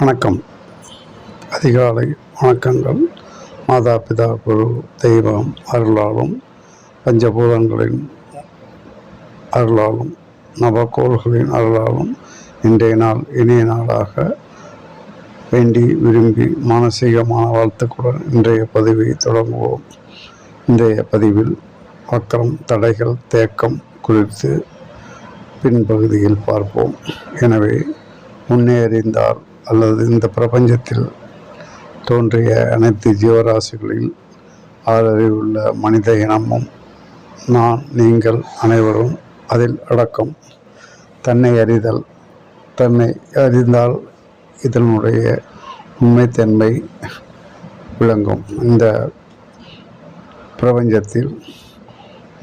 வணக்கம். அதிகாலை வணக்கங்கள். மாதா பிதா குரு தெய்வம் அருளாலும் பஞ்சபூதங்களின் அருளாலும் நவக்கோள்களின் அருளாலும் இன்றைய நாள் இனிய நாளாக வேண்டி விரும்பி மானசீகமான வாழ்த்துக்களுடன் இன்றைய பதிவை தொடங்குவோம். இன்றைய பதிவில் வக்கரம் தடைகள் தேக்கம் குறித்து பின்பகுதியில் பார்ப்போம். எனவே முன்னேறிந்தால் அல்லது இந்த பிரபஞ்சத்தில் தோன்றிய அனைத்து ஜீவராசிகளில் ஆதரவுள்ள மனித இனமும் நான் நீங்கள் அனைவரும் அதில் அடக்கம். தன்னை அறிதல். தன்னை அறிந்தால் இதனுடைய உண்மைத்தன்மை விளங்கும். இந்த பிரபஞ்சத்தில்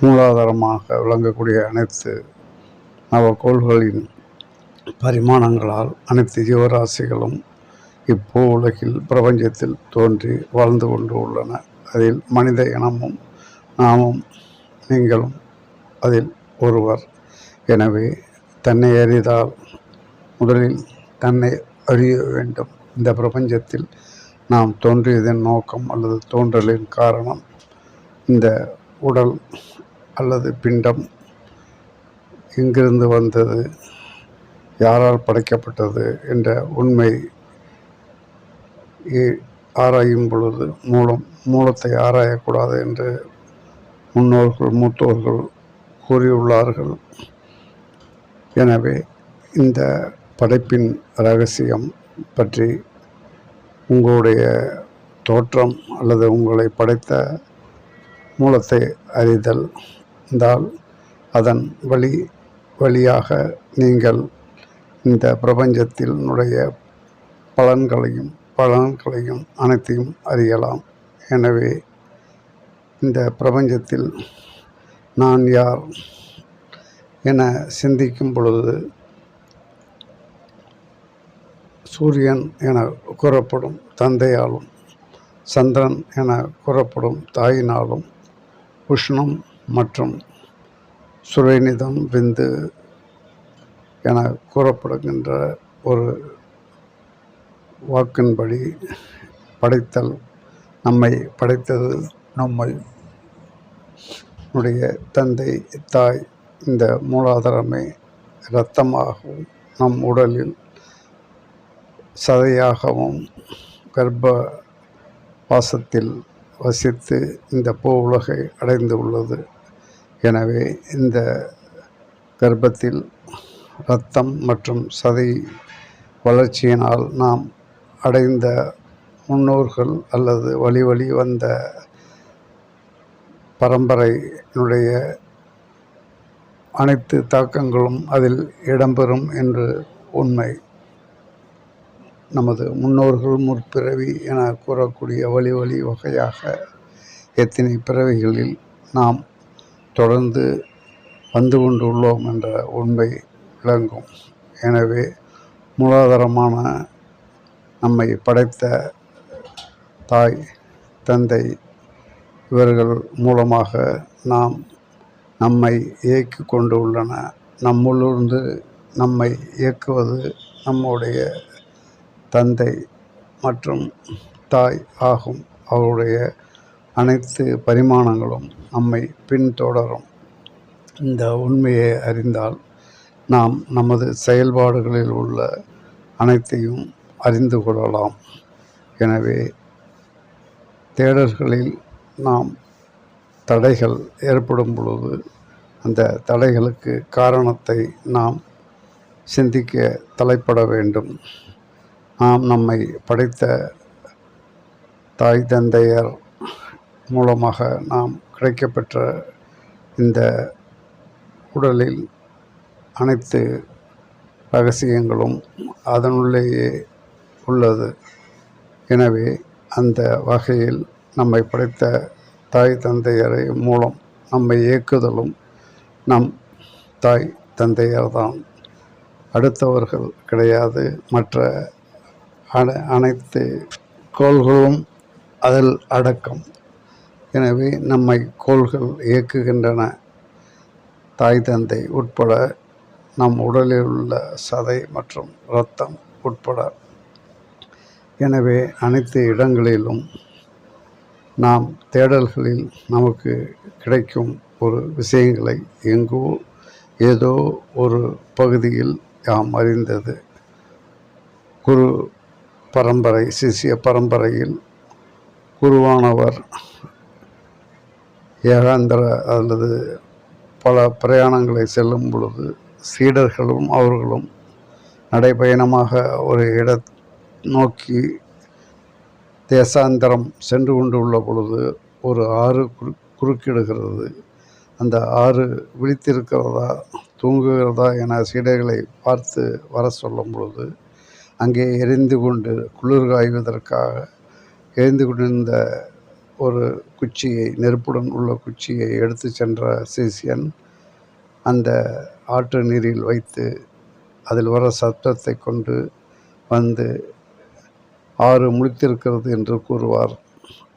மூலாதாரமாக விளங்கக்கூடிய அனைத்து நவக்கோள்களின் பரிமாணங்களால் அனைத்து ஜீவராசிகளும் இப்போ உலகில் பிரபஞ்சத்தில் தோன்றி வாழ்ந்து கொண்டு உள்ளன. அதில் மனித இனமும் நாமும் நீங்களும் அதில் ஒருவர். எனவே தன்னை அறிதால் முதலில் தன்னை அறிய வேண்டும். இந்த பிரபஞ்சத்தில் நாம் தோன்றியதன் நோக்கம் அல்லது தோன்றலின் காரணம் இந்த உடல் அல்லது பிண்டம் எங்கிருந்து வந்தது யாரால் படைக்கப்பட்டது என்ற உண்மை ஏ- ஆராயும் பொழுது மூலம் மூலத்தை ஆராயக்கூடாது என்று முன்னோர்கள் மூத்தோர்கள் கூறியுள்ளார்கள். எனவே இந்த படைப்பின் ரகசியம் பற்றி உங்களுடைய தோற்றம் அல்லது உங்களை படைத்த மூலத்தை அறிதல். இருந்தால் அதன் வழி வழியாக நீங்கள் இந்த பிரபஞ்சத்தில் பலன்களையும் பலன்களையும் அனைத்தையும் அறியலாம். எனவே இந்த பிரபஞ்சத்தில் நான் யார் என சிந்திக்கும் பொழுது சூரியன் என கூறப்படும் தந்தையாலும் சந்திரன் என கூறப்படும் தாயினாலும் உஷ்ணம் மற்றும் சுரேனிதம் விந்து என கூறப்படுகின்ற ஒரு வாக்கின்படி படைத்தல் நம்மை படைத்தது நம்மை உடைய தந்தை தாய் இந்த மூலாதாரமே இரத்தமாகவும் நம் உடலில் சதையாகவும் கர்ப்ப வாசத்தில் வசித்து இந்த பூ உலகை அடைந்து உள்ளது எனவே இந்த கர்ப்பத்தில் இரத்தம் மற்றும் சதை வளர்ச்சியினால் நாம் அடைந்த முன்னோர்கள் அல்லது வழி வழி வந்த பரம்பரையினுடைய அனைத்து தாக்கங்களும் அதில் இடம்பெறும் என்று உண்மை. நமது முன்னோர்கள் முற்பிறவி என கூறக்கூடிய வழி வழி வகையாக எத்தனை பிறவிகளில் நாம் தொடர்ந்து வந்து கொண்டுள்ளோம் என்ற உண்மை விளங்கும். எனவே மூலாதாரமான நம்மை படைத்த தாய் தந்தை இவர்கள் மூலமாக நாம் நம்மை இயக்கி கொண்டு உள்ளன. நம்முள்ளிருந்து நம்மை இயக்குவது நம்முடைய தந்தை மற்றும் தாய் ஆகும். அவருடைய அனைத்து பரிமாணங்களும் நம்மை பின்தொடரும். இந்த உண்மையை அறிந்தால் நாம் நமது செயல்பாடுகளில் உள்ள அனைத்தையும் அறிந்து கொள்ளலாம். எனவே தேடல்களில் நாம் தடைகள் ஏற்படும் பொழுது அந்த தடைகளுக்கு காரணத்தை நாம் சிந்திக்க தலைப்பட வேண்டும். நாம் நம்மை படைத்த தாய் தந்தையர் மூலமாக நாம் கிடைக்கப்பெற்ற இந்த உடலில் அனைத்து ரகசியங்களும் அதனுள்ளேயே உள்ளது. எனவே அந்த வகையில் நம்மை படைத்த தாய் தந்தையரை மூலம் நம்மை இயக்குதலும் நம் தாய் தந்தையர்தான். அடுத்தவர்கள் கிடையாது. மற்ற அன அனைத்து கோள்களும் அதில் அடக்கம். எனவே நம்மை கோள்கள் இயக்குகின்றன. தாய் தந்தை உட்பட நம் உடலில் உள்ள சதை மற்றும் இரத்தம் உட்பட. எனவே அனைத்து இடங்களிலும் நாம் தேடல்களில் நமக்கு கிடைக்கும் ஒரு விஷயங்களை எங்கோ ஏதோ ஒரு பகுதியில் யாம் அறிந்தது. குரு பரம்பரை சிஷிய பரம்பரையில் குருவானவர் ஏகாந்திர அல்லது பல பிரயாணங்களை செல்லும் பொழுது சீடர்களும் அவர்களும் நடைபயணமாக ஒரு இட நோக்கி தேசாந்தரம் சென்று கொண்டுள்ள பொழுது ஒரு ஆறு குறு குறுக்கிடுகிறது. அந்த ஆறு விழித்திருக்கிறதா தூங்குகிறதா என சீடர்களை பார்த்து வர சொல்லும் பொழுது அங்கே எரிந்து கொண்டு குளிர் காய்வதற்காக எரிந்து கொண்டிருந்த ஒரு குச்சியை நெருப்புடன் உள்ள குச்சியை எடுத்து சென்ற சீசியன் அந்த ஆற்று நீரில் வைத்து அதில் வர சத்தத்தை கொண்டு வந்து ஆறு முழித்திருக்கிறது என்று கூறுவார்.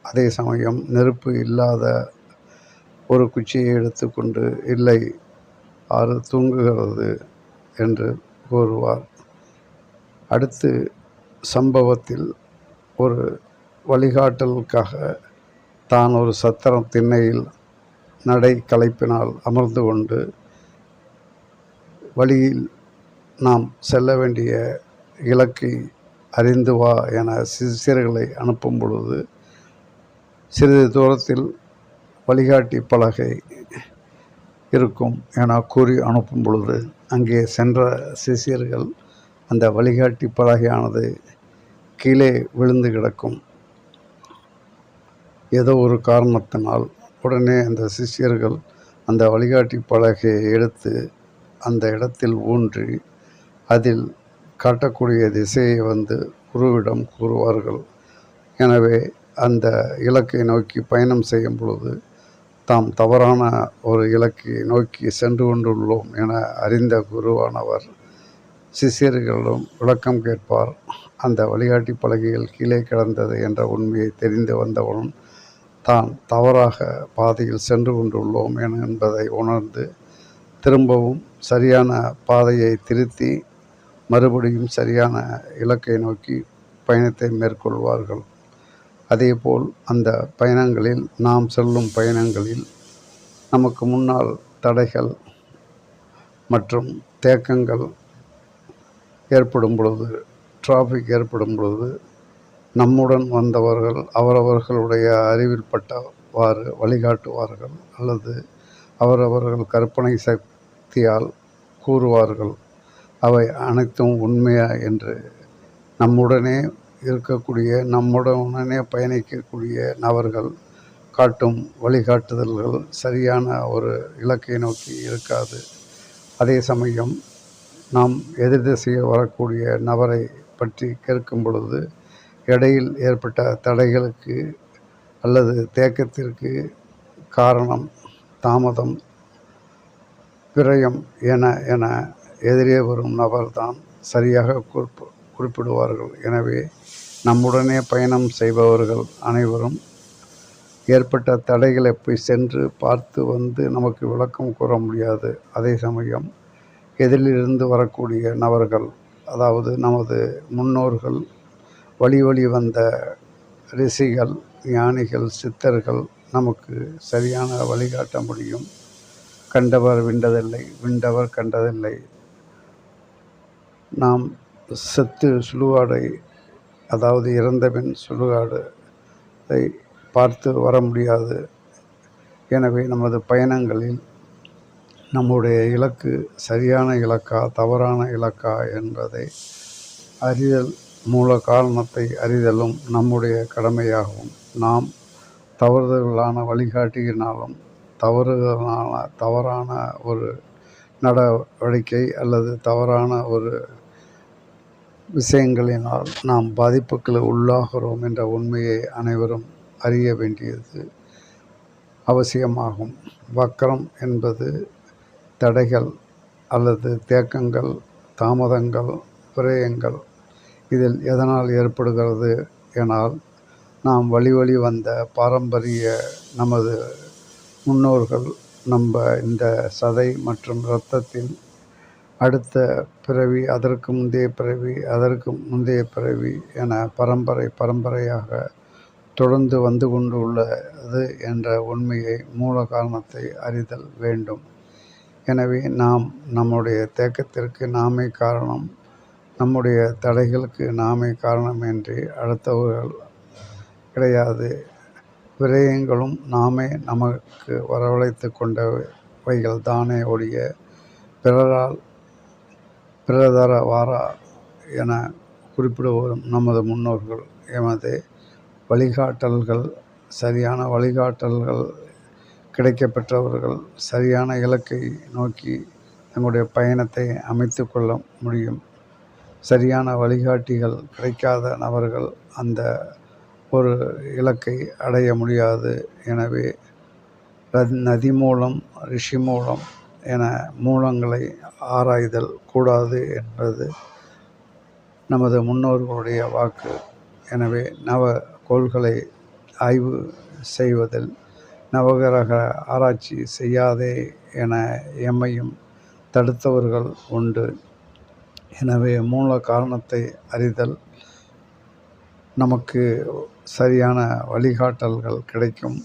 அதே சமயம் நெருப்பு இல்லாத ஒரு குச்சியை எடுத்துக்கொண்டு இல்லை ஆறு தூங்குகிறது என்று கூறுவார். அடுத்து சம்பவத்தில் ஒரு வழிகாட்டலுக்காக தான் ஒரு சத்திரம் திண்ணையில் நடை களைப்பினால் அமர்ந்து கொண்டு வழியில் நாம் செல்ல வேண்டிய இலக்கை அறிந்து வா என சிஷியர்களை அனுப்பும் பொழுது சிறிது தூரத்தில் வழிகாட்டி பலகை இருக்கும் என கூறி அனுப்பும் பொழுது அங்கே சென்ற சிசியர்கள் அந்த வழிகாட்டி பலகையானது கீழே விழுந்து கிடக்கும். ஏதோ ஒரு காரணத்தினால் உடனே அந்த சிஷியர்கள் அந்த வழிகாட்டி பலகையை எடுத்து அந்த இடத்தில் ஊன்றி அதில் காட்டக்கூடிய திசையை வந்து குருவிடம் கூறுவார்கள். எனவே அந்த இலக்கை நோக்கி பயணம் செய்யும் பொழுது தாம் தவறான ஒரு இலக்கை நோக்கி சென்று கொண்டுள்ளோம் என அறிந்த குருவானவர் சிஷியர்களிடம் விளக்கம் கேட்பார். அந்த வழிகாட்டி பலகையில் கீழே கிடந்தது என்ற உண்மையை தெரிந்து வந்தவுடன் தான் தவறாக பாதையில் சென்று கொண்டுள்ளோம் என என்பதை உணர்ந்து திரும்பவும் சரியான பாதையை திருத்தி மறுபடியும் சரியான இலக்கை நோக்கி பயணத்தை மேற்கொள்வார்கள். அதேபோல் அந்த பயணங்களில் நாம் செல்லும் பயணங்களில் நமக்கு முன்னால் தடைகள் மற்றும் தேக்கங்கள் ஏற்படும் பொழுது டிராஃபிக் ஏற்படும் பொழுது நம்முடன் வந்தவர்கள் அவரவர்களுடைய அறிவில் பட்டவாறு வழிகாட்டுவார்கள் அல்லது அவரவர்கள் கற்பனை சக்தியால் கூறுவார்கள். அவை அனைத்தும் உண்மையா என்று நம்முடனே இருக்கக்கூடிய நம்முடனே பயணிக்கக்கூடிய நபர்கள் காட்டும் வழிகாட்டுதல்கள் சரியான ஒரு இலக்கை நோக்கி இருக்காது. அதே சமயம் நாம் எதிர் திசையில் வரக்கூடிய நபரை பற்றி கேட்கும் பொழுது இடையில் ஏற்பட்ட தடைகளுக்கு அல்லது தேக்கத்திற்கு காரணம் தாமதம் விரயம் என என எதிரே வரும் நபர்தான் சரியாக குறிப்பு குறிப்பிடுவார்கள். எனவே நம்முடனே பயணம் செய்பவர்கள் அனைவரும் ஏற்பட்ட தடைகளை போய் சென்று பார்த்து வந்து நமக்கு விளக்கம் கூற முடியாது. அதே சமயம் எதிரிலிருந்து வரக்கூடிய நபர்கள் அதாவது நமது முன்னோர்கள் வழி வழி வந்த ரிஷிகள் ஞானிகள் சித்தர்கள் நமக்கு சரியான வழிகாட்ட முடியும். கண்டவர் விண்டதில்லை விண்டவர் கண்டதில்லை. நாம் செத்து சுழுகாடை அதாவது இறந்தபின் சுழுகாடு பார்த்து வர முடியாது. எனவே நமது பயணங்களில் நம்முடைய இலக்கு சரியான இலக்கா தவறான இலக்கா என்பதை அறிதல் மூல காரணத்தை அறிதலும் நம்முடைய கடமையாகும். நாம் தவறுதலான வழிகாட்டியினாலும் தவறுதலான தவறான ஒரு நடவடிக்கை அல்லது தவறான ஒரு விஷயங்களினால் நாம் பாதிப்புக்கு உள்ளாகிறோம் என்ற உண்மையை அனைவரும் அறிய வேண்டியது அவசியமாகும். வக்கரம் என்பது தடைகள் அல்லது தேக்கங்கள் தாமதங்கள் விரயங்கள். இதில் எதனால் ஏற்படுகிறது எனால் நாம் வழி வழி வந்த பாரம்பரிய நமது முன்னோர்கள் நம்ம இந்த சதை மற்றும் இரத்தத்தின் அடுத்த பிறவி அதற்கு முந்தைய பிறவி அதற்கு முந்தைய பிறவி என பரம்பரை பரம்பரையாக தொடர்ந்து வந்து கொண்டு உள்ளது என்ற உண்மையை மூல காரணத்தை அறிதல் வேண்டும். எனவே நாம் நம்முடைய தேக்கத்திற்கு நாமே காரணம் நம்முடைய தடைகளுக்கு நாமே காரணம் என்று அடுத்தவர்கள் கிடையாது. விரயங்களும் நாமே நமக்கு வரவழைத்து கொண்டவைகள் தானே ஒழிய பிறரால் பிறதர வாரா என குறிப்பிடுவரும் நமது முன்னோர்கள். எமது வழிகாட்டல்கள் சரியான வழிகாட்டல்கள் கிடைக்கப்பெற்றவர்கள் சரியான இலக்கை நோக்கி தங்களுடைய பயணத்தை அமைத்து கொள்ள முடியும். சரியான வழிகாட்டிகள் கிடைக்காத நபர்கள் அந்த ஒரு இலக்கை அடைய முடியாது. எனவே நதி மூலம் ரிஷி மூலம் என மூலங்களை ஆராய்தல் கூடாது என்பது நமது முன்னோர்களுடைய வாக்கு. எனவே நவ கோள்களை ஆய்வு செய்வதில் நவகிரக ஆராய்ச்சி செய்யாதே என எம்மையும் தடுத்தவர்கள் உண்டு. எனவே மூல காரணத்தை அறிதல் நமக்கு சரியான வழிகாட்டல்கள் கிடைக்கும்.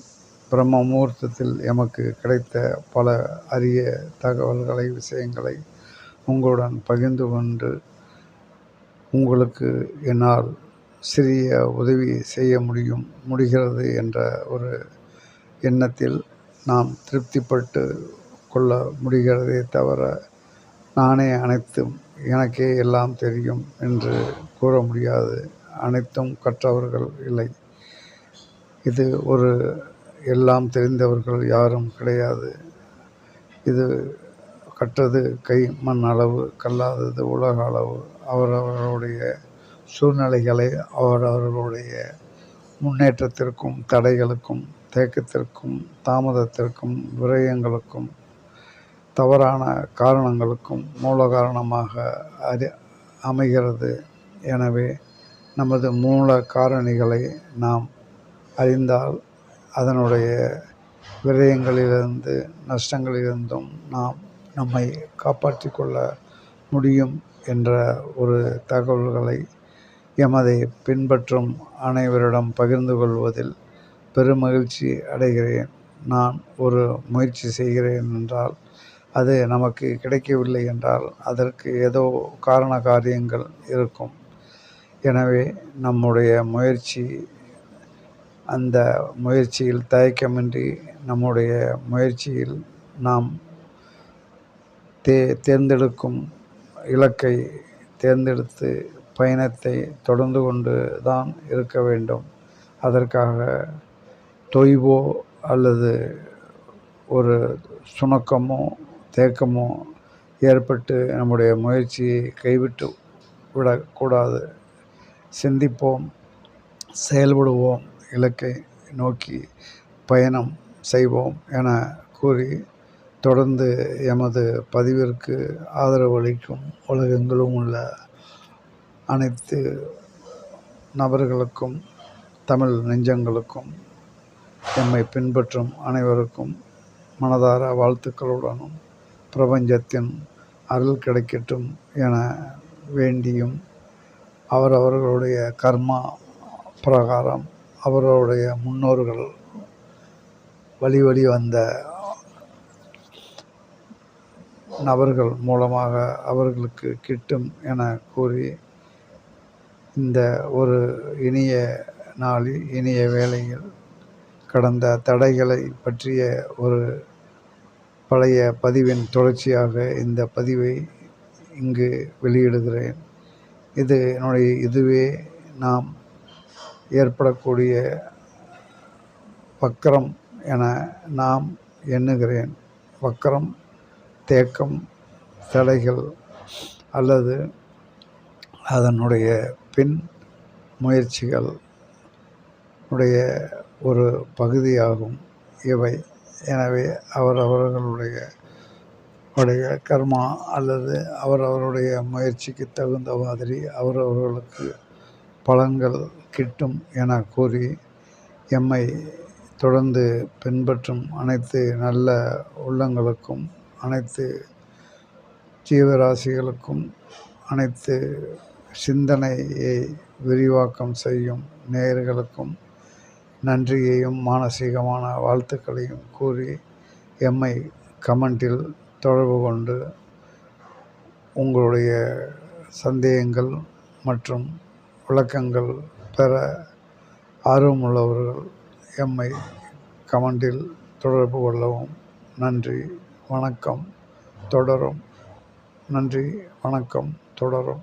பிரம்ம முகூர்த்தத்தில் எமக்கு கிடைத்த பல அரிய தகவல்களை விஷயங்களை உங்களுடன் பகிர்ந்து கொண்டு உங்களுக்கு என்னால் சிறிய உதவி செய்ய முடியும் முடிகிறது என்ற ஒரு எண்ணத்தில் நாம் திருப்திப்பட்டு கொள்ள முடிகிறதே தவிர நானே அனைத்தும் எனக்கே எல்லாம் தெரியும் என்று கூற முடியாது. அனைத்தும் கற்றவர்கள் இல்லை. இது ஒரு எல்லாம் தெரிந்தவர்கள் யாரும் கிடையாது. இது கற்றது கை மண் அளவு கல்லாதது உலக அளவு. அவரவர்களுடைய சூழ்நிலைகளை அவரவர்களுடைய முன்னேற்றத்திற்கும் தடைகளுக்கும் தேக்கத்திற்கும் தாமதத்திற்கும் விரயங்களுக்கும் தவறான காரணங்களுக்கும் மூல காரணமாக அறி அமைகிறது. எனவே நமது மூல காரணிகளை நாம் அறிந்தால் அதனுடைய விரயங்களிலிருந்து நஷ்டங்களிலிருந்தும் நாம் நம்மை காப்பாற்றி கொள்ள முடியும் என்ற ஒரு தகவல்களை எமதை பின்பற்றும் அனைவரிடம் பகிர்ந்து கொள்வதில் பெருமகிழ்ச்சி அடைகிறேன். நான் ஒரு முயற்சி செய்கிறேன் என்றால் அது நமக்கு கிடைக்கவில்லை என்றால் அதற்கு ஏதோ காரண காரியங்கள் இருக்கும். எனவே நம்முடைய முயற்சி அந்த முயற்சியில் தயக்கமின்றி நம்முடைய முயற்சியில் நாம் தே தேர்ந்தெடுக்கும் இலக்கை தேர்ந்தெடுத்து பயணத்தை தொடர்ந்து கொண்டு தான் இருக்க வேண்டும். அதற்காக தொய்வோ அல்லது ஒரு சுணக்கமோ தேக்கமோ ஏற்பட்டு நம்முடைய முயற்சியை கைவிட்டு விடக்கூடாது. சிந்திப்போம் செயல்படுவோம் இலக்கை நோக்கி பயணம் செய்வோம் என கூறி தொடர்ந்து எமது பதிவிற்கு ஆதரவு அளிக்கும் உலகெங்கிலும் உள்ள அனைத்து நபர்களுக்கும் தமிழ் நெஞ்சங்களுக்கும் எம்மை பின்பற்றும் அனைவருக்கும் மனதார வாழ்த்துக்களுடனும் பிரபஞ்சத்தின் அருள் கிடைக்கட்டும் என வேண்டியும் அவர் அவர்களுடைய கர்மா பிரகாரம் அவர்களுடைய முன்னோர்கள் வழி வழி வந்த நபர்கள் மூலமாக அவர்களுக்கு கிட்டும் என கூறி இந்த ஒரு இனிய நாளில் இனிய வேளையில் கடந்த தடைகளை பற்றிய ஒரு பழைய பதிவின் தொடர்ச்சியாக இந்த பதிவை இங்கு வெளியிடுகிறேன். இது என்னுடைய இதுவே நாம் ஏற்படக்கூடிய வக்கரம் என நாம் எண்ணுகிறேன். வக்கரம் தேக்கம் தடைகள் அல்லது அதனுடைய பின் முயற்சிகள் உடைய ஒரு பகுதியாகும். இவை எனவே அவரவர்களுடைய உடைய கர்மா அல்லது அவரவருடைய முயற்சிக்கு தகுந்த மாதிரி அவரவர்களுக்கு பலன்கள் கிட்டும் என கூறி எம்மை தொடர்ந்து பின்பற்றும் அனைத்து நல்ல உள்ளங்களுக்கும் அனைத்து ஜீவராசிகளுக்கும் அனைத்து சிந்தனையை விரிவாக்கம் செய்யும் நேயர்களுக்கும் நன்றியையும் மானசீகமான வாழ்த்துக்களையும் கூறி எம்மை கமெண்டில் தொடர்பு கொண்டு உங்களுடைய சந்தேகங்கள் மற்றும் விளக்கங்கள் பெற ஆர்வமுள்ளவர்கள் எம்மை கமெண்டில் தொடர்பு கொள்ளவும். நன்றி வணக்கம் தொடரும். நன்றி வணக்கம் தொடரும்.